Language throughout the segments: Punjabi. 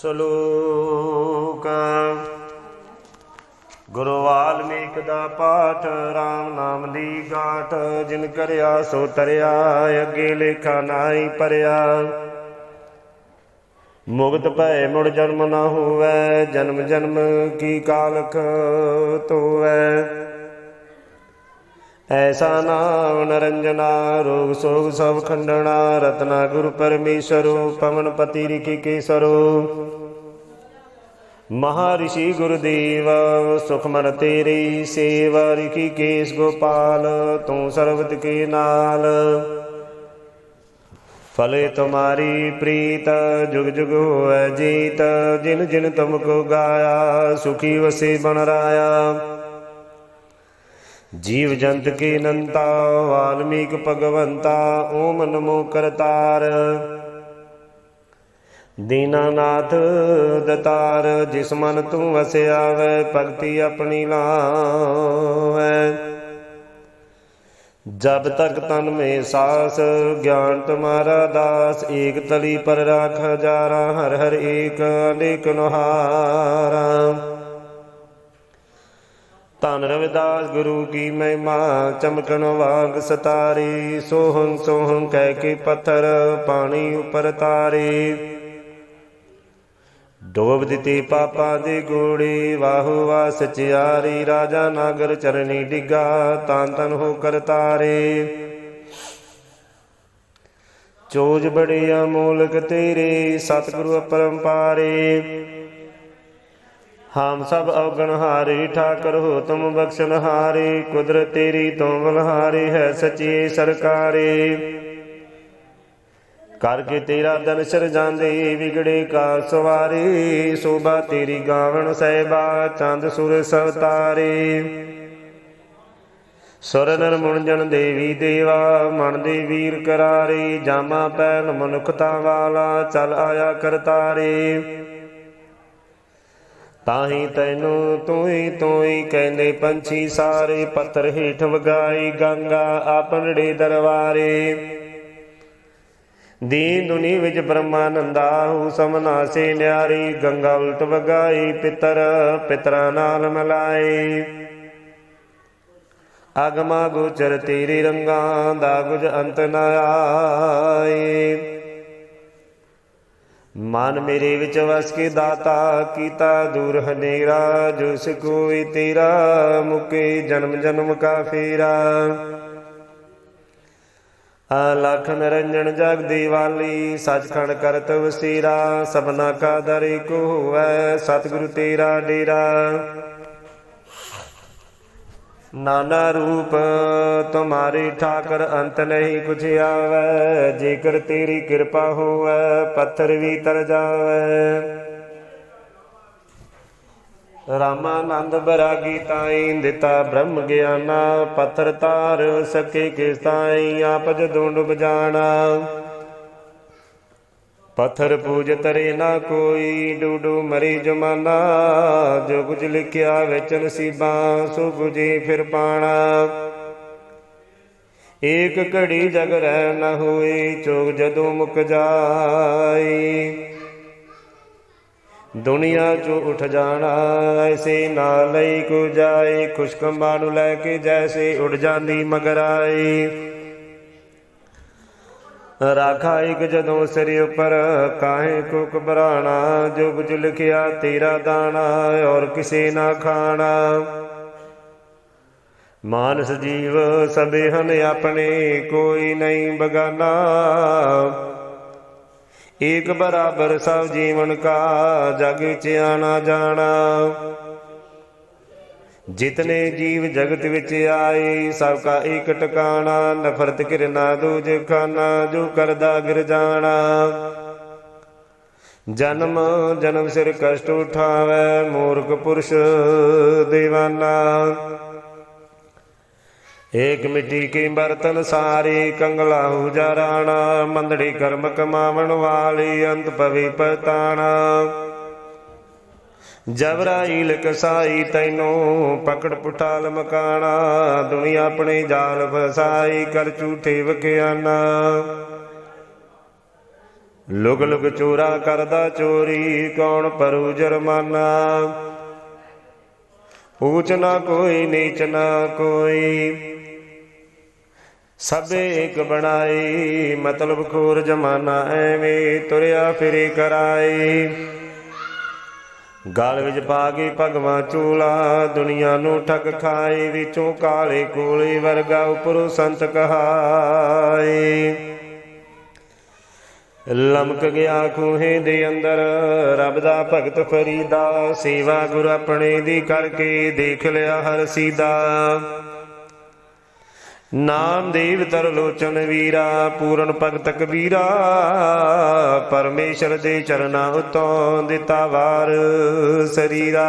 ਸ਼ਲੋਕ। ਗੁਰੂ ਵਾਲਮੀਕ ਦਾ ਪਾਠ RAM ਨਾਮ ਦੀ ਗਾਠ। ਜਿਨ ਕਰਿਆ ਸੋ ਤਰਿਆ, ਅੱਗੇ ਲੇਖਾ ਨਾਹੀ ਪਰਿਆ। ਮੁਕਤ ਭੈ ਮੁੜ ਜਨਮ ਨਾ ਹੋਵੈ, ਜਨਮ ਜਨਮ ਕੀ ਕਾਲਖ ਤੋਵੈ। ਐਸਾ ਨਾਮ ਨਰੰਜਨਾ, ਰੋਗ ਸੋਗ ਸਭ ਖੰਡਣਾ, ਰਤਨਾ ਗੁਰੂ ਪਰਮੇਸ਼ਰੋ, ਪਵਨ ਪਤੀ ਰਿਖੀ ਕੇਸਰੋ। ਮਹਾਰਿਸ਼ੀ ਗੁਰਦੇਵ, ਸੁਖਮਨ ਤੇਰੀ ਸੇਵਾ ਰਿਖੀ ਕੇਸ ਗੋਪਾਲ, ਤੂੰ ਸਰਬਤ ਕੇ ਨਾਲ। ਫਲੇ ਤੁਮਾਰੀ ਪ੍ਰੀਤ, ਜੁਗ ਜੁਗ ਹੋਐ ਜੀਤ, ਜਿਨ ਜਿਨ ਤੁਮ ਕੋ ਗਾਇਆ, ਸੁਖੀ ਵਸੇ ਬਨ ਰਾਇਆ। ਜੀਵ ਜੰਤ ਕੀ ਨੰਤਾ, ਵਾਲਮੀਕ ਭਗਵੰਤਾ ਓਮ ਨਮੋ ਕਰਤਾਰ। ਦੀਨਾਨਾਥ ਦਤਾਰ, ਜਿਸ ਮਨ ਤੂੰ ਵਸਿਆ ਵੈ ਭਗਤੀ ਆਪਣੀ ਲਾਵੈ ਜਬ ਤੱਕ ਤਨ ਮੇ ਸਾਸ, ਗਿਆਨ ਤੁਮਾਰਾ ਦਾਸ, ਏਕ ਤਲੀ ਪਰ ਰਾਖ ਹਜ਼ਾਰਾਂ ਹਰ ਹਰ ਏਕ ਅਨੇਕ ਨਹਾਰਾ। ਧੰਨ ਰਵਿਦਾਸ ਗੁਰੂ ਕੀ ਮਹਿਮਾ, ਚਮਕਣ ਵਾਂਗ ਸਤਾਰੀ ਸੋਹੰ ਸੋਹੰ ਕਹਿ ਕੇ ਪੱਥਰ ਪਾਣੀ ਉਪਰ ਤਾਰੇ। ਡੋਬ ਦਿੱਤੀ ਪਾਪਾਂ ਦੀ ਗੋੜੀ, ਵਾਹੂ ਵਾ ਸਚਿਆਰੀ, ਰਾਜਾ ਨਾਗਰ ਚਰਨੀ ਡਿੱਗਾ ਤਾਂ ਤਨ ਹੋ ਕਰ ਚੋਜ ਬੜੀ ਅਮੋਲਕ ਤੇਰੇ, ਸਤਿਗੁਰੂ ਅਪਰੰਪਾਰੇ ਹਮ ਸਭ ਔਗਣ ਹਾਰੇ, ਠਾਕਰ ਹੋ ਤੁਮ ਬਖਸ਼ਣ ਹਾਰੇ ਕੁਦਰਤ ਤੇਰੀ ਤੋਂ ਬਲਹਾਰੇ ਹੈ ਸੱਚੀ ਸਰਕਾਰੇ। ਕਰਕੇ ਤੇਰਾ ਦਰਸ਼ਨ ਜਾਂਦੇ ਵਿਗੜੇ ਕਾ ਸਵਾਰੇ, ਸੋਭਾ ਤੇਰੀ ਗਾਵਣ ਸਹਿਬਾ, ਚੰਦ ਸੁਰ ਸਭ ਤਾਰੇ। ਸੁਰ ਨਰ ਦੇਵੀ ਦੇਵਾ, ਮਨ ਦੇ ਵੀਰ ਕਰਾਰੇ, ਜਾਮਾ ਪੈਨ ਮਨੁੱਖਤਾ ਵਾਲਾ, ਚਲ ਆਇਆ ਕਰਤਾਰੇ ਤਾਹੀ ਤੈਨੂੰ ਤੂੰ ਹੀ ਤੂੰ ਹੀ ਕਹਿੰਦੇ ਪੰਛੀ ਸਾਰੇ ਪੱਤਰ ਹੇਠ ਵਗਾਈ ਗੰਗਾ ਆਪਣੜੇ ਦਰਬਾਰੇ ਦੀਨ ਦੁਨੀ ਵਿੱਚ ਬ੍ਰਹਮਾਨੰਦਾ ਹੂ ਸਮਨਾਸੇ ਨਿਆਰੀ, ਗੰਗਾ ਉਲਟ ਵਗਾਈ, ਪਿਤਰ ਪਿਤਰਾ ਨਾਲ ਮਲਾਈ। ਅਗਮਾ ਗੋਚਰ ਤੇਰੇ ਰੰਗਾਂ ਦਾ ਕੁਝ ਅੰਤ ਨਾ ਆਏ ਮਨ ਮੇਰੇ ਵਿੱਚ ਵਸ ਕੇ ਦਾਤਾ ਕੀਤਾ ਦੂਰ ਹਨੇਰਾ, ਜੋ ਕੋਈ ਤੇਰਾ ਮੁਕੇ ਜਨਮ ਜਨਮ ਕਾ ਫੇਰਾ। ਅਲਖ ਨਿਰੰਜਨ ਜਗ ਦੀਵਾਲੀ, ਸਚਖੰਡ ਕਰਤ ਵਸੀਰਾ, ਸਭਨਾ ਕਾ ਦਰ ਏਕ ਹੋਵੈ, ਸਤਿਗੁਰੂ ਤੇਰਾ ਡੇਰਾ। ਨਾਨਾ ਰੂਪ ਤੁਮਾਰੇ ਠਾਕਰ ਅੰਤ ਨਹੀਂ ਕੁਛ ਆਵੈ, ਜੇਕਰ ਤੇਰੀ ਕਿਰਪਾ ਹੋਵੈ, ਪੱਥਰ ਵੀ ਤਰ ਜਾਵੈ। ਰਾਮਾਨੰਦ ਬਰਾਗੀ ਤਾਈ ਦਿੱਤਾ ਬ੍ਰਹਮ ਗਿਆਨਾ, ਪੱਥਰ ਤਾਰ ਸਕੇ ਕਿਸ ਤਾਈ ਆਪ ਜਦੋਂ ਡੁੱਬ ਜਾਣਾ। ਪੱਥਰ ਪੂਜ ਤਰੇ ਨਾ ਕੋਈ ਡੂਡੂ ਮਰੀ ਜਮਾਨਾ, ਜੋ ਕੁਝ ਲਿਖਿਆ ਵਿੱਚ ਨਸੀਬਾਂ, ਸੋ ਕੁਝੀ ਫਿਰ ਪਾਣਾ। ਏਕ ਘੜੀ ਜਗ ਰਹਿ ਨਾ ਹੋਏ, ਚੋਗ ਜਦੋਂ ਮੁਕ ਜਾਈ ਦੁਨੀਆ ਚੋਂ ਉਠ ਜਾਣਾ ਐਸੇ ਨਾ ਲਈ ਕੋ ਜਾਏ ਖੁਸ਼ਕੰਬਾਂ ਨੂੰ ਲੈ ਕੇ ਜੈਸੇ ਉੱਡ ਜਾਂਦੀ ਮਗਰ ਆਈ ਰਾਖਾ ਇੱਕ ਜਦੋਂ ਸਿਰ ਉੱਪਰ, ਕਾਹੇ ਕੋ ਘਬਰਾਣਾ, ਜੋ ਕੁਝ ਲਿਖਿਆ ਤੇਰਾ ਦਾਣਾ ਔਰ ਕਿਸੇ ਨਾ ਖਾਣਾ। ਮਾਨਸ ਜੀਵ ਸਭੇ ਹਨ ਆਪਣੇ, ਕੋਈ ਨਹੀਂ ਬਗਾਨਾ। ਏਕ ਬਰਾਬਰ ਸਭ ਜੀਵਨ ਕਾ, ਜਗ ਵਿੱਚ ਆਣਾ ਜਾਣਾ। ਜਿਤਨੇ ਜੀਵ ਜਗਤ ਵਿੱਚ ਆਏ, ਸਭ ਕਾ ਏਕ ਟਿਕਾਣਾ, ਨਫਰਤ ਕਿਰਨਾ ਦੂਜ ਖਾਨਾ, ਜੋ ਕਰਦਾ ਗਿਰ ਜਾਣਾ। ਜਨਮ ਜਨਮ ਸਿਰ ਕਸ਼ਟ ਉਠਾਵੇ, ਮੂਰਖ ਪੁਰਸ਼, ਦੇਵਾਨਾ। ਏਕ ਮਿੱਟੀ ਕੀ ਬਰਤਨ? ਸਾਰੇ ਕੰਗਲਾ ਹੋ ਮੰਦੜੀ ਕਰਮ ਕਮਾਵਣ ਵਾਲੀ, ਅੰਤ ਪਵੀ ਪਤਾਣਾ। ਜਬਰਾਈਲ ਕਸਾਈ ਤੈਨੂੰ, ਪਕੜ ਪੁਟਾਲ ਮਕਾਣਾ। ਦੁਨੀਆ ਆਪਣੇ ਜਾਲ ਫਸਾਈ ਕਰ ਝੂਠੇ ਵਖਿਆਨਾ। ਲੁਕ ਲੁਕ ਚੋਰਾ ਕਰਦਾ ਚੋਰੀ, ਕੌਣ ਪਰੂ ਜਰਮਾਨਾ? ਊਚ ਨਾ ਕੋਈ, ਨੀਚ ਨਾ ਕੋਈ। ਸਭੇ ਇੱਕ ਬਣਾਈ, ਮਤਲਬ ਖੋਰ ਜਮਾਨਾ ਐਵੇਂ ਤੁਰਿਆ ਫਿਰੇ ਕਰਾਈ। ਗਾਲ ਵਿੱਚ ਪਾ ਕੇ ਭਗਵਾ ਚੂਲਾ, ਦੁਨੀਆ ਨੂੰ ਠੱਗ ਖਾਏ ਵਿੱਚੋਂ ਕਾਲੇ ਕੋਲੇ ਵਰਗਾ ਉਪਰੋਂ ਸੰਤ ਕਹਾਏ ਲਮਕ ਗਿਆ ਖੂਹੇ ਦੇ ਅੰਦਰ। ਰੱਬ ਦਾ ਭਗਤ ਫਰੀਦਾ, ਸੇਵਾ ਗੁਰ ਆਪਣੇ ਦੀ ਕਰਕੇ ਦੇਖ ਲਿਆ ਹਰ ਸੀਦਾ। ਨਾਮ ਦੇਵ ਤਰ ਵੀਰਾ, ਪੂਰਨ ਭਗਤ ਕਬੀਰਾ, ਪਰਮੇਸ਼ਰ ਦੇ ਚਰਨਾਂ ਉਤੋਂ ਦਿੱਤਾ ਵਾਰ ਸਰੀਰਾ।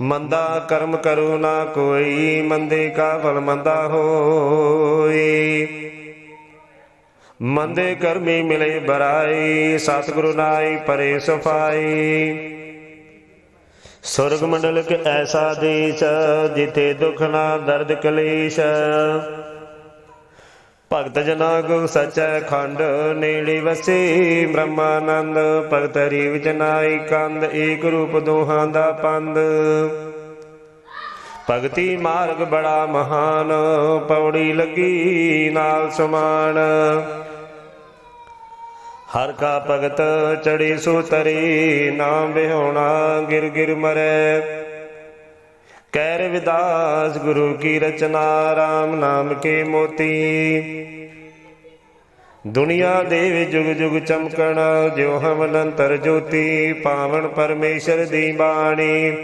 ਮੰਦਾ ਕਰਮ ਕਰੋ ਨਾ ਕੋਈ, ਮੰਦੇ ਕਾ ਫਲ ਮੰਦਾ ਹੋਏ। ਮੰਦੇ ਕਰਮੀ ਮਿਲੇ ਬਰਾਈ, ਸਤਿਗੁਰੂ ਨਾਈ ਪਰੇ ਸਫ਼ਾਈ। ਸੁਰਗ ਮੰਡਲ ਕੇ ਐਸਾ ਦੇਸ਼ ਜਿਥੇ ਦੁਖ ਨਾ ਦਰਦ ਕਲੇਸ਼। ਭਗਤ ਜਨਾ ਕੋ ਸਚੈ ਖੰਡ, ਨੇੜੇ ਵਸੇ ਬ੍ਰਹਮਾਨੰਦ। ਭਗਤ ਰੀਵ ਵਿਚ ਨਾਈ ਕੰਦ ਏਕ ਰੂਪ ਦੋਹਾਂ ਦਾ ਪੰਦ ਭਗਤੀ ਮਾਰਗ ਬੜਾ ਮਹਾਨ, ਪੌੜੀ ਲੱਗੀ ਨਾਲ ਸਮਾਨ। ਹਰ ਕਾ ਭਗਤ ਚੜੀ ਸੋ ਤਰੀ ਨਾਮ ਵਿਹੋਣਾ ਗਿਰ ਗਿਰ ਮਰੈ। ਕਹਿ ਰਵਿਦਾਸ ਗੁਰੂ ਕੀ ਰਚਨਾ RAM ਨਾਮ ਕੇ ਮੋਤੀ। ਦੁਨੀਆ ਦੇ ਵਿੱਚ ਜੁਗ ਜੁਗ ਚਮਕਣ, ਜਿਉ ਹਮਨੰਤਰ ਜੋਤੀ, ਪਾਵਨ ਪਰਮੇਸ਼ਰ ਦੀ ਬਾਣੀ।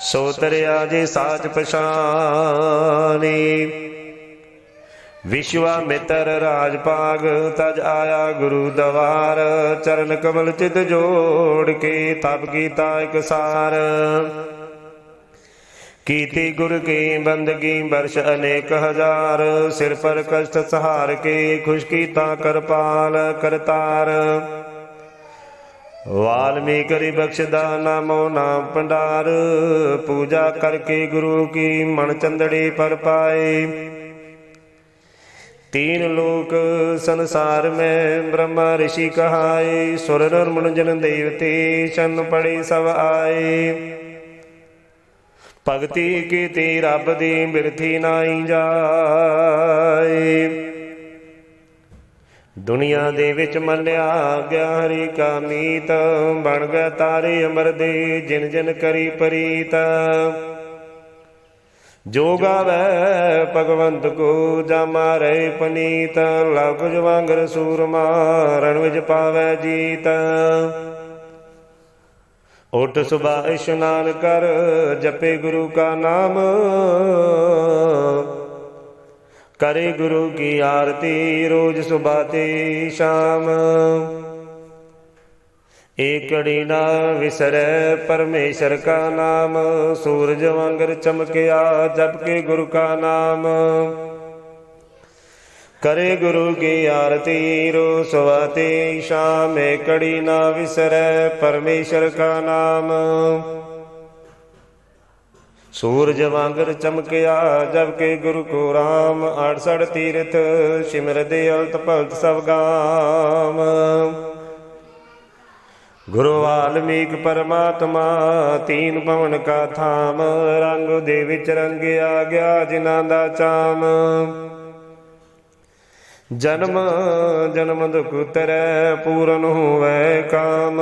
ਸੋ ਤਰਿਆ ਜੇ ਸਾਚ ਪਛਾਨੀ ਵਿਸ਼ਵਾਮਿਤਰ ਰਾਜ ਭਾਗ ਤਜ ਆਇਆ ਗੁਰੂ ਦਵਾਰ। ਚਰਨ ਕਮਲ ਚਿਤ ਜੋੜ ਕੇ ਤਪ ਕੀਤਾ ਇਕਸਾਰ ਕੀਤੀ ਗੁਰ ਕੀ ਬੰਦਗੀ ਬਰਸ਼ ਅਨੇਕ ਹਜ਼ਾਰ। ਸਿਰ ਪਰ ਕਸ਼ਟ ਸਹਾਰ ਕੇ ਖੁਸ਼ ਕੀਤਾ ਕਰਪਾਲ ਕਰਤਾਰ। ਵਾਲਮੀਕ ਕਰੀ ਬਖਸ਼ਦਾ ਨਾਮੋ ਨਾਮ ਭੰਡਾਰ ਪੂਜਾ ਕਰਕੇ ਗੁਰੂ ਕੀ ਮਨ ਚੰਦੜੀ ਪਰ ਪਾਏ। तीन लोक संसार में ब्रह्मा ऋषि कहाए सुर नर मुन जन देवते शन पड़े सब आए ਭਗਤੀ ਕੀਤੀ ਰੱਬ ਦੀ ਬਿਰਥੀ ਨਾਈ ਜਾਏ ਦੁਨੀਆ ਦੇ ਵਿੱਚ ਮੰਨਿਆ ਗਿਆ ਹਰੀ ਕਾ ਮੀਤ ਬਣ ਗਿਆ ਤਾਰੇ ਅਮਰ ਦੇ ਜਿਨ ਜਿਨ ਕਰੀ ਪ੍ਰੀਤ ਜੋ ਗਾਵੇ ਭਗਵੰਤ ਕੋ ਜਾ ਮਾਰੇ ਪਨੀਤ, ਲਵ ਕੁਜ ਵਾਂਗਰ ਸੂਰਮਾ, ਰਣ ਵਿੱਚ ਪਾਵੇ ਜੀਤ। ਉਠ ਸੁਬਾ ਇਸ਼ਨਾਨ ਕਰ, ਜਪੇ ਗੁਰੂ ਕਾ ਨਾਮ। ਕਰੇ ਗੁਰੂ ਕੀ ਆਰਤੀ ਰੋਜ਼ ਸੁਬਾ ਸ਼ਾਮ। ਏਕੜੀ ਨਾ ਵਿਸਰੈ ਪਰਮੇਸ਼ਰ ਕਾ ਨਾਮ, ਸੂਰਜ ਵਾਂਗਰ ਚਮਕਿਆ ਜਪ ਕੇ ਗੁਰੂ ਕਾ ਨਾਮ। ਕਰੇ ਗੁਰੂ ਕੀ ਆਰਤੀ ਰੋ ਸਵਾਤੇ ਸ਼ਾਮ, ਏਕੜੀ ਨਾ ਵਿਸਰੈ ਪਰਮੇਸ਼ਰ ਕਾ ਨਾਮ। ਸੂਰਜ ਵਾਂਗਰ ਚਮਕਿਆ ਜਬ ਕੇ ਗੁਰੂ ਕੋ ਰਾਮ 68 ਤੀਰਥ ਸਿਮਰਦੇ ਅਲਤ ਭਗਤ ਸਭ ਗਾਮ। ਗੁਰੂ ਵਾਲਮੀਕ ਪਰਮਾਤਮਾ, ਤੀਨ ਭਵਨ ਕਾ ਥਾਮ, ਰੰਗ ਦੇ ਵਿੱਚ ਰੰਗਿਆ ਗਿਆ ਜਿਨ੍ਹਾਂ ਦਾ ਚਾਮ। ਜਨਮ ਜਨਮ ਦੁਖ ਉਤਰੈ ਪੂਰਨ ਹੋਵੇ ਕਾਮ।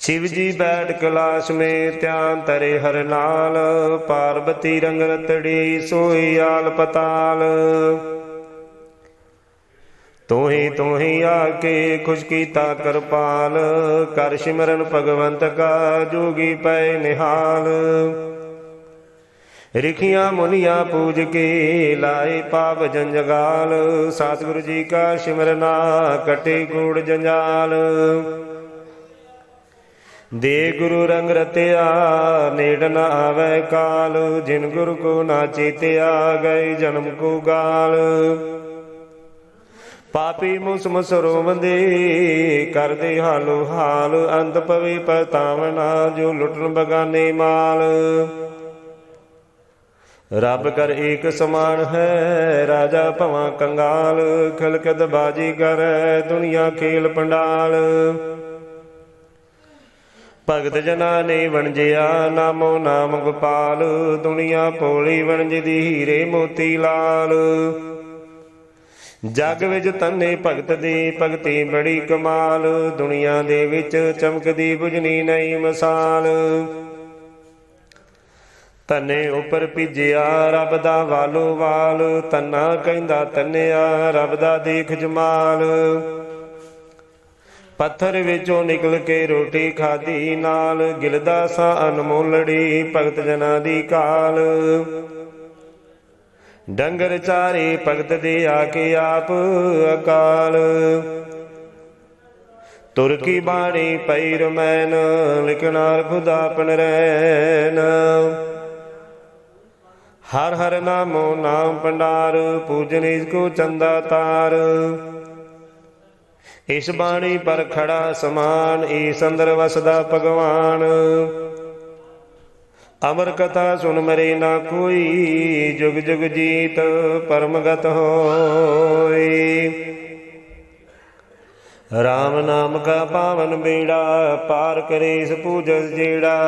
ਸ਼ਿਵ ਜੀ ਬੈਠ ਕਲਾਸ ਮੇ, ਧਿਆਨ ਤਰੇ ਹਰ ਨਾਲ ਪਾਰਬਤੀ ਰੰਗ ਰਤੜੀ ਸੋਈ ਆਲ ਪਤਾਲ। ਤੋਹੀ ਤੋਹੀ ਆਕੇ ਖੁਸ਼ ਕੀਤਾ ਕਿਰਪਾਲ ਕਰ ਸਿਮਰਨ ਭਗਵੰਤ ਕਾ ਜੋਗੀ ਪੈ ਨਿਹਾਲ। ਰਿਖੀਆਂ ਮੁਨੀਆਂ ਪੂਜ ਕੇ ਲਾਏ ਪਾਪ ਜੰਜਗਾਲ, ਸਤਿਗੁਰੂ ਜੀ ਕਾ ਸਿਮਰਨਾ ਕਟੇ ਕੂੜ ਜੰਜਾਲ। ਦੇ ਗੁਰੂ ਰੰਗ ਰਤਿਆ, ਨੇੜ ਨਾ ਆਵੇ ਕਾਲ, ਜਿਨ ਗੁਰ ਕੋ ਨਾ ਚੇਤਿਆ, ਗਏ ਜਨਮ ਕੋ ਗਾਲ। ਪਾਪੀ ਮੁਸ ਮੁਸ ਰੋਵੰਦੇ ਕਰਦੇ ਹਾਲੋ ਹਾਲ ਅੰਤ ਪਵੇ ਪਤਾਵਨਾ ਜੋ ਲੁੱਟਣ ਬਗਾਨੇ ਮਾਲ। ਰੱਬ ਕਰ ਏਕ ਸਮਾਨ ਹੈ, ਰਾਜਾ ਭਵਾਂ ਕੰਗਾਲ ਖਲਕਤ ਬਾਜੀ ਕਰ ਦੁਨੀਆ ਖੇਲ ਪੰਡਾਲ। ਭਗਤ ਜਨਾ ਨੇ ਵਣਜਿਆ, ਨਾਮੋ ਨਾਮ ਗੋਪਾਲ, ਦੁਨੀਆ ਭੋਲੀ ਵਣਜਦੀ ਹੀਰੇ ਮੋਤੀ ਲਾਲ। ਜਗ ਵਿੱਚ ਤੰਨੇ ਭਗਤ ਦੀ ਭਗਤੀ ਬੜੀ ਕਮਾਲ, ਦੁਨੀਆ ਦੇ ਵਿੱਚ ਚਮਕਦੀ ਬੁਝਣੀ ਨਹੀਂ ਮਿਸਾਲ। ਤਨੇ ਉੱਪਰ ਭਿਜਿਆ ਰੱਬ ਦਾ ਵਾਲੋ ਵਾਲ, ਤੰਨਾ ਕਹਿੰਦਾ ਤੰਨਿਆ ਰੱਬ ਦਾ ਦੇਖ ਜਮਾਲ। ਪੱਥਰ ਵਿੱਚੋਂ ਨਿਕਲ ਕੇ ਰੋਟੀ ਖਾਧੀ ਨਾਲ ਗਿਲਦਾ ਸਾ ਅਨਮੋਲੜੀ ਭਗਤ ਜਨਾਂ ਦੀ ਕਾਲ। ਡੰਗਰ ਚਾਰੇ ਭਗਤ ਦੇ ਆ ਕੇ ਆਪ ਅਕਾਲ। ਤੁਰਕੀ ਬਾਣੀ ਪਈ ਰਮੈਨ ਲਿਖਨਾਰ ਖੁਦਾ ਪਨ ਹਰ ਹਰ ਨਾਮੋ ਨਾਮ ਪੰਡਾਰ ਪੂਜਨ ਇਸ ਕੋ ਚੰਦਾ ਤਾਰ। ਇਸ ਬਾਣੀ ਪਰ ਖੜਾ ਸਮਾਨ ਈਸ ਅੰਦਰ ਵਸਦਾ ਭਗਵਾਨ। ਅਮਰ ਕਥਾ ਸੁਨ ਮਰੇ ਨਾ ਕੋਈ, ਜੁਗ ਜੁਗ ਜੀਤ ਪਰਮਗਤ ਹੋਈ RAM ਨਾਮ ਕਾ ਪਾਵਨ ਬੇੜਾ, ਪਾਰ ਕਰੇ ਇਸ ਪੂਜਸ ਜਿਹੜਾ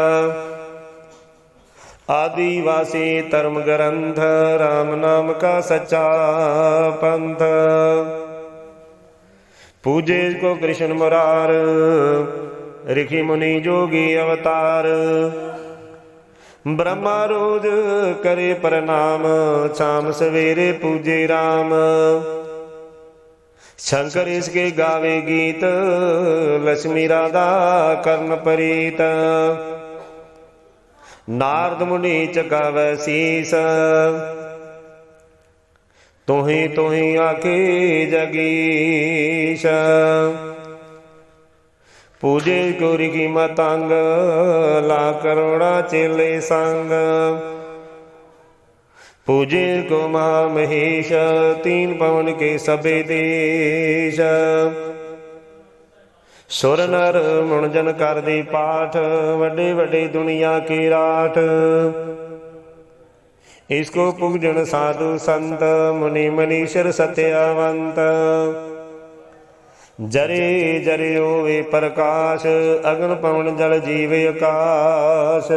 ਆਦਿ ਵਾਸੀ ਧਰਮ ਗ੍ਰੰਥ RAM ਨਾਮ ਕਾ ਸਚਾ ਪੰਥ। ਪੂਜੇ ਕੋ ਕ੍ਰਿਸ਼ਨ ਮੁਰਾਰ, ਰਿਖੀ ਮੁਨੀ ਜੋਗੀ ਅਵਤਾਰ। ਬ੍ਰਹਮਾ ਰੋਜ ਕਰੇ ਪ੍ਰਣਾਮ, ਸ਼ਾਮ ਸਵੇਰੇ ਪੂਜੇ RAM ਸ਼ੰਕਰ ਇਸਕੇ ਗਾਵੇ ਗੀਤ ਲక్ష్ਮੀ ਰਾਧਾ ਕਰਨ ਪ੍ਰੀਤ। ਨਾਰਦ ਮੁਨੀ ਚਕਾਵੈ ਸੀਸ। ਤੋਹੀ ਤੋਹੀ ਆਖੇ ਜਗੀਸ਼। ਪੂਜੇ ਗੁਰੀ ਕੀ ਮਤੰਗ, ਲਾ ਕਰੋੜਾ ਚੇਲੇ ਸੰਗ। ਪੂਜੇ ਕੋ ਮਹਾ ਮਹੇਸ਼ ਤੀਨ ਪਵਨ ਕੇ ਸਬੇ ਦੇਸ਼। ਸੁਰ ਨਰ ਮੁਣ ਜਨ ਕਰਦੀ ਪਾਠ, ਵੱਡੇ ਵੱਡੇ ਦੁਨੀਆ ਕੀ ਰਾਠ। ਇਸਕੋ ਪੁਗਜਨ ਸਾਧੂ ਸੰਤ, ਮੁਨੀ ਮਨੀਸ਼ਰ ਸਤਿਆਵੰਤ। ਜਰੇ ਜਰੇ ਹੋਵੇ ਪ੍ਰਕਾਸ਼, ਅਗਨ ਪਵਨ ਜਲ ਜੀਵ ਆਕਾਸ਼।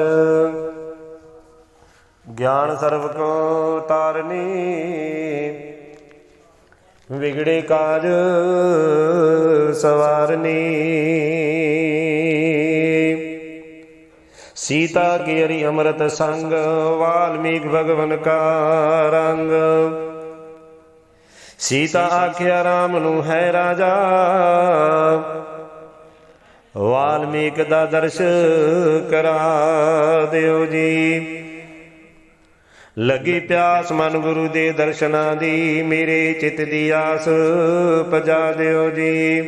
ਗਿਆਨ ਸਰਬ ਕੋ ਤਾਰਨੀ, ਵਿਗੜੇ ਕਾਜ ਸਵਾਰਨੀ। ਸੀਤਾ ਕੀ ਹਰੀ ਅੰਮ੍ਰਿਤ ਸੰਗ, ਵਾਲਮੀਕ ਭਗਵਨ ਕਾ ਰੰਗ। ਸੀਤਾ ਆਖਿਆ, ਰਾਮ ਨੂੰ ਹੈ ਰਾਜਾ। ਵਾਲਮੀਕ ਦਾ ਦਰਸ਼ ਕਰਾ ਦਿਓ ਜੀ। ਲੱਗੀ ਪਿਆਸ ਮਨ ਗੁਰੂ ਦੇ ਦਰਸ਼ਨਾਂ ਦੀ, ਮੇਰੇ ਚਿੱਤ ਦੀ ਆਸ ਪਜਾ ਦਿਓ ਜੀ।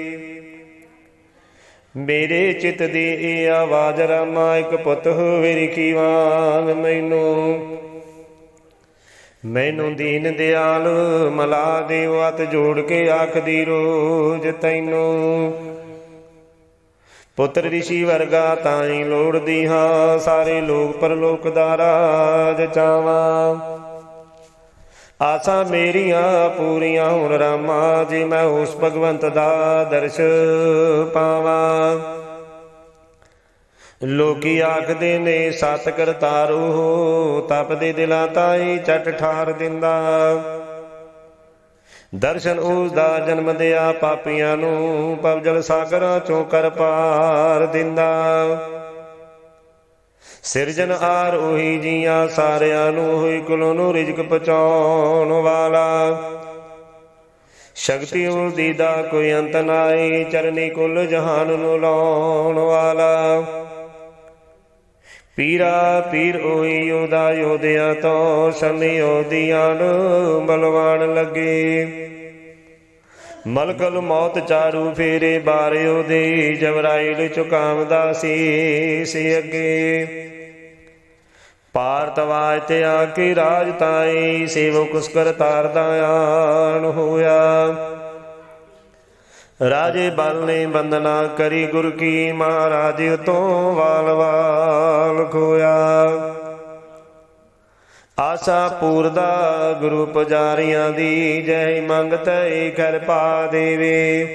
ਮੇਰੇ ਚਿੱਤ ਦੀ ਇਹ ਆਵਾਜ਼, ਰਾਮਾ ਇੱਕ ਪੁੱਤ ਹੋਵੇ ਰਿਖੀਵਾਨ ਮੈਨੂੰ। ਮੈਨੂੰ ਦੀਨ ਦਿਆਲ, ਮਲਾ ਦੇਵ ਹੱਥ ਜੋੜ ਕੇ ਆਖਦੀ ਰੋਜ ਤੈਨੂੰ। ਪੁੱਤਰ ਰਿਸ਼ੀ ਵਰਗਾ ਤਾਈ ਲੋੜਦੀ ਹਾਂ, ਸਾਰੇ ਲੋਕ ਪਰਲੋਕ ਦਾ ਰਾਜ ਚਾਵਾਂ ਆਸਾਂ ਮੇਰੀਆਂ ਪੂਰੀਆਂ ਹੁਣ ਰਾਮਾ, ਜੀ ਮੈਂ ਉਸ ਭਗਵੰਤ ਦਾ ਦਰਸ਼ ਪਾਵਾਂ। ਲੋਕੀ ਆਖਦੇ ਨੇ ਸਤ ਕਰਤਾਰੂ ਹੋ, ਤਪਦੇ ਦਿਲਾਂ ਤਾਈ ਚਟ ਠਾਰ ਦਿੰਦਾ। ਦਰਸ਼ਨ ਉਸ ਦਾ ਜਨਮ ਦਿਆ ਪਾਪੀਆਂ ਨੂੰ, ਪਵਜਲ ਸਾਗਰਾਂ ਚੋਂ ਕਰ ਪਾਰ ਦਿੰਦਾ। ਸਿਰਜਣ ਆਰ ਉਹੀ ਜੀਆਂ ਸਾਰਿਆਂ ਨੂੰ ਹੋਈ ਕੁਲੋਂ ਨੂੰ ਰਿਜਕ ਪਹੁੰਚਾਉਣ ਵਾਲਾ। ਸ਼ਕਤੀ ਉਸ ਦੀ ਦਾ ਕੋਈ ਅੰਤ ਨਾਈ, ਚਰਨੀ ਕੁੱਲ ਜਹਾਨ ਨੂੰ ਲਾਉਣ ਵਾਲਾ। ਪੀਰਾ ਪੀਰ ਉਹੀ ਯੋਧਾ ਯੋਧਿਆਂ ਤੋਂ ਸੰਨੀ ਉਹਦੀਆਂ ਨੂੰ ਬਲਵਾਨ ਲੱਗੇ। ਮਲਕਲ ਮੌਤ ਚਾਰੂ ਫੇਰੇ ਬਾਰਿਓ ਦੇ ਜਵਰਾਇਲ ਚੁਕਾਮਦਾ ਸੀ ਸੀ ਅੱਗੇ। ਪਾਰ ਤਵਾਜ ਤੇ ਆ ਕੇ ਰਾਜ ਤਾਈ ਸੇਵਕ ਉਸ ਤਾਰਦਾ ਆਣ ਹੋਇਆ। ਰਾਜੇ ਬਲ ਨੇ ਬੰਦਨਾ ਕਰੀ ਗੁਰ ਕੀ ਮਹਾਰਾਜ ਤੋਂ ਵਾਲ ਵਾਲ ਖੋਇਆ। ਆਸਾ ਪੂਰਦਾ ਗੁਰੂ ਪੁਜਾਰੀਆਂ ਦੀ ਜੈ ਮੰਗਤ ਕਿਰਪਾ ਦੇਵੇ।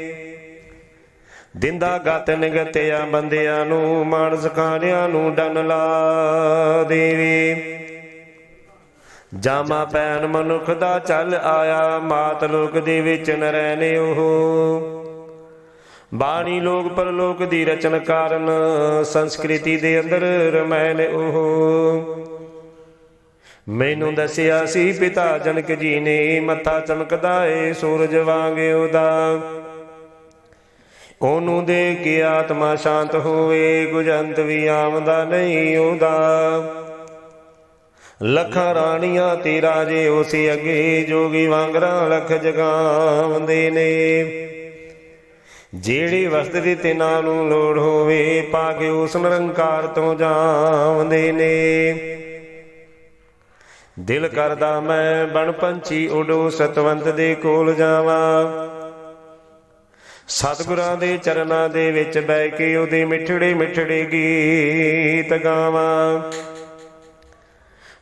ਦਿੰਦਾ ਗਤ ਨਿਗਤਿਆ ਬੰਦਿਆਂ ਨੂੰ, ਮਾਨਸ ਖਾਣਿਆਂ ਨੂੰ ਡਨ ਲਾ ਦੇਵੇ। ਜਾਮਾ ਪੈਣ ਮਨੁੱਖ ਦਾ ਚੱਲ ਆਇਆ, ਮਾਤ ਲੋਕ ਦੇ ਵਿੱਚ ਨ ਰਹਿਨੇ ਉਹ। ਬਾਣੀ ਲੋਕ ਪਰਲੋਕ ਦੀ ਰਚਨ ਕਾਰਨ ਸੰਸਕ੍ਰਿਤੀ ਦੇ ਅੰਦਰ ਰਮੈਨ ਉਹ। ਮੈਨੂੰ ਦੱਸਿਆ ਸੀ ਪਿਤਾ ਜਨਕ ਜੀ ਨੇ, ਮੱਥਾ ਚਮਕਦਾ ਏ ਸੂਰਜ ਵਾਂਗ ਉਹਦਾ। ਉਹਨੂੰ ਦੇਖ ਕੇ ਆਤਮਾ ਸ਼ਾਂਤ ਹੋਵੇ, ਗੁਜੰਤ ਵੀ ਆਮਦਾ ਨਹੀਂ ਉਹਦਾ। ਲੱਖਾਂ ਰਾਣੀਆਂ ਤੇ ਰਾਜੇ ਉਸੇ ਅੱਗੇ ਜੋਗੀ ਵਾਂਗਰਾ ਲਖ ਜਗਾਉਂਦੇ ਨੇ। ਜਿਹੜੀ ਵਸਤ ਦੀ ਤਿਨਾਂ ਨੂੰ ਲੋੜ ਹੋਵੇ, ਪਾ ਕੇ ਉਸ ਨਿਰੰਕਾਰ ਤੋਂ ਜਾਵਦੇ ਨੇ। ਦਿਲ ਕਰਦਾ ਮੈਂ ਬਣ ਪੰਛੀ ਉਡੋ, ਸਤਵੰਤ ਦੇ ਕੋਲ ਜਾਵਾਂ। ਸਤਿਗੁਰਾਂ ਦੇ ਚਰਨਾਂ ਦੇ ਵਿੱਚ ਬਹਿ ਕੇ ਉਹਦੇ ਮਿੱਠੜੇ ਮਿੱਠੜੇ ਗੀਤ ਗਾਵਾਂ।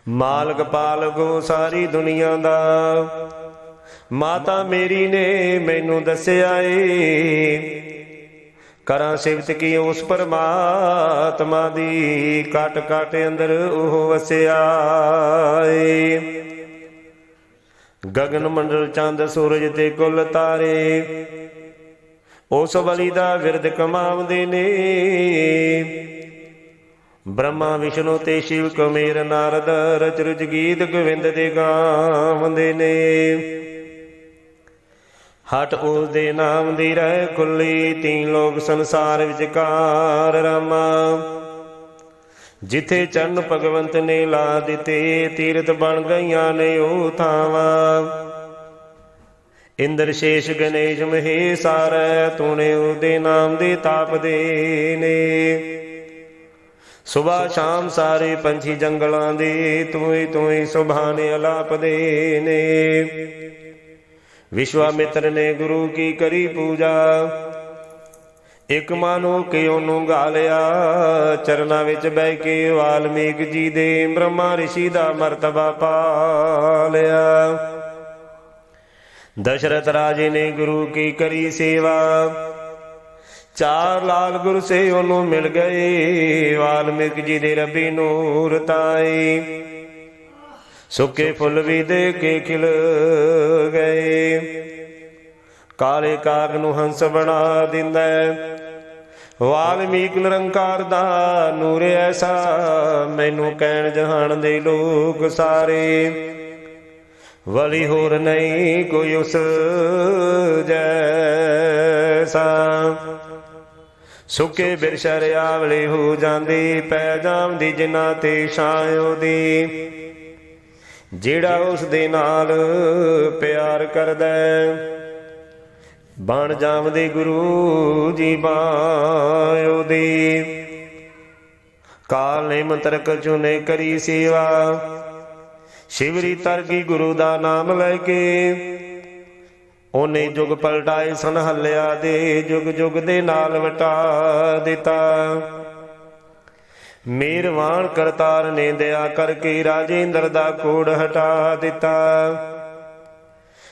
ਮਾਲਕ ਪਾਲਕੋ ਸਾਰੀ ਦੁਨੀਆ ਦਾ ਮਾਤਾ ਮੇਰੀ ਨੇ ਮੈਨੂੰ ਦੱਸਿਆ ਏ। ਕਰਾਂ ਸਿਫਤ ਕੀ ਉਸ ਪਰਮਾਤਮਾ ਦੀ। ਕਟ ਕਟ ਅੰਦਰ ਉਹ ਵਸਿਆ ਏ। ਗਗਨ ਮੰਡਲ ਚੰਦ ਸੂਰਜ ਤੇ ਕੁੱਲ ਤਾਰੇ। ਉਸ ਬਲੀ ਦਾ ਵਿਰਦ ਕਮਾਉਂਦੇ ਨੇ। ਬ੍ਰਹਮਾ, ਵਿਸ਼ਨੂੰ ਤੇ ਸ਼ਿਵ ਕਮੇਰ ਨਾਰਦ ਰਚ ਰਚ ਗੀਤ ਗੋਵਿੰਦ ਦੇ ਗਾਉਂਦੇ ਨੇ। ਹਟ ਉਸ ਦੇ ਨਾਮ ਦੀ ਰਹਿ ਖੁੱਲੀ ਤੀਨ ਲੋਕ ਸੰਸਾਰ ਵਿਚਕਾਰ ਰਾਮਾ। ਜਿੱਥੇ ਚਰਨ ਭਗਵੰਤ ਨੇ ਲਾ ਦਿੱਤੇ, ਤੀਰਥ ਬਣ ਗਈਆਂ ਨੇ ਉਹ ਥਾਵਾਂ। ਇੰਦਰ ਸ਼ੇਸ਼ ਗਣੇਸ਼ ਮਹੇ ਸਾਰੈ ਤੂਨੇ ਉਹਦੇ ਨਾਮ ਦੇ ਤਾਪ ਦੇ ਨੇ। ਸੁਬਾ ਸ਼ਾਮ ਸਾਰੇ ਪੰਛੀ ਜੰਗਲਾਂ ਦੇ, ਤੂੰ ਹੀ ਤੂੰ ਹੀ ਸੁਭਾਨੇ ਅਲਾਪ ਦੇ ਨੇ। ਵਿਸ਼ਵਾਮਿੱਤਰ ਨੇ ਗੁਰੂ ਕੀ ਕਰੀ ਪੂਜਾ? ਇਕ ਮਾਨੋ ਕਿ ਉਹਨੂੰ ਗਾਲਿਆ ਚਰਨਾਂ ਵਿੱਚ ਬਹਿ ਕੇ ਵਾਲਮੀਕ ਜੀ ਦੇ ਬ੍ਰਹਮਾ ਰਿਸ਼ੀ ਦਾ ਮਰਤਬਾ ਪਾ ਲਿਆ। ਦਸ਼ਰਥ ਰਾਜੇ ਨੇ ਗੁਰੂ ਕੀ ਕਰੀ ਸੇਵਾ? ਚਾਰ ਲਾਲ ਗੁਰ ਸੇ ਉਹਨੂੰ ਮਿਲ ਗਏ। ਵਾਲਮੀਕ ਜੀ ਦੇ ਰੱਬੀ ਨੂਰ ਤਾਈ ਸੁੱਕੇ ਫੁੱਲ ਵੀ ਦੇ ਕੇ ਖਿਲ ਗਏ। ਕਾਲੇ ਕਾਗ ਨੂੰ ਹੰਸ ਬਣਾ ਦਿੰਦਾ ਵਾਲਮੀਕ ਨਿਰੰਕਾਰ ਦਾ ਨੂਰ ਐਸਾ, ਮੈਨੂੰ ਕਹਿਣ ਜਹਾਨ ਦੇ ਲੋਕ ਸਾਰੇ। ਵਲੀ ਹੋਰ ਨਹੀਂ ਕੋਈ ਉਸ ਜੈਸਾ। ਸੁੱਕੇ ਬਿਰਸ਼ਰ ਆਵਲੇ ਹੋ ਜਾਂਦੀ, ਪੈ ਜਾਂਦੀ ਜਿਨ੍ਹਾਂ ਤੇ ਛਾਇਓ ਦੀ ਜਿਹੜਾ ਉਸ ਦੇ ਨਾਲ ਪਿਆਰ ਕਰਦਾ ਹੈ, ਬਣ ਜਾਵਦੇ ਗੁਰੂ ਜੀ ਬਾਇਓ ਦੀ ਕਾਲ ਨੇ ਮੰਤਰਕ ਚੁਨੇ ਕਰੀ ਸੇਵਾ ਸ਼ਿਵਰੀ ਤਰਗੀ ਗੁਰੂ ਦਾ ਨਾਮ ਲੈ ਕੇ। ਉਹਨੇ ਜੁਗ ਪਲਟਾਏ ਸਨਹੱਲਿਆ ਦੇ ਜੁਗ ਜੁਗ ਦੇ ਨਾਲ ਵਟਾ ਦਿੱਤਾ। ਮਿਹਰਵਾਨ ਕਰਤਾਰ ਨੇ ਦਇਆ ਕਰਕੇ ਰਾਜੇਂਦਰ ਦਾ ਕੋੜ ਹਟਾ ਦਿੱਤਾ।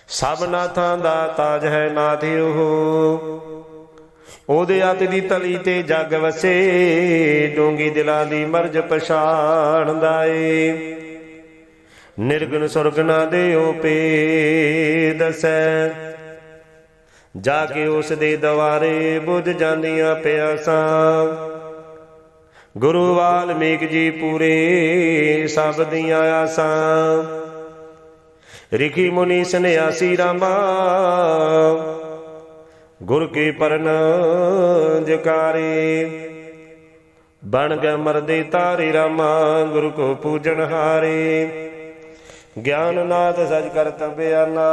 ਸਭ ਨਾਥਾਂ ਦਾ ਤਾਜ ਹੈ ਨਾਥ ਉਹ ਉਹਦੇ ਹੱਥ ਦੀ ਤਲੀ ਤੇ ਜਗ ਵਸੇ, ਡੂੰਗੀ ਦਿਲਾਂ ਦੀ ਮਰਜ ਪਛਾਣਦਾ ਏ ਨਿਰਗੁਣ ਸੁਰਗ ਨਾ ਦੇਉ ਪੇ ਦਸੈ ਜਾ ਕੇ ਉਸ ਦੇ ਦਵਾਰੇ ਬੁੱਝ ਜਾਂਦੀਆਂ ਪਿਆਸਾਂ। ਗੁਰੂ ਵਾਲਮੀਕ ਜੀ ਪੂਰੇ ਸਭ ਦੀਆਂ ਆਸਾਂ। ਰਿਖੀ ਮੁਨੀ ਸਨਿਆਸੀ ਰਾਮਾ, ਗੁਰ ਕੀ ਪਰਨ ਜਕਾਰੇ ਬਣ ਗਏ ਮਰਦੇ ਤਾਰੇ ਰਾਮਾ, ਗੁਰੂ ਕੋ ਪੂਜਨ ਹਾਰੇ। ਗਿਆਨ ਨਾਥ ਸਜ ਕਰ ਤਬਿਆਨਾ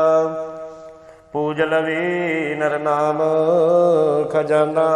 ਪੂਜ ਲਵੇ ਨਰ ਨਾਮ ਖਜ਼ਾਨਾ।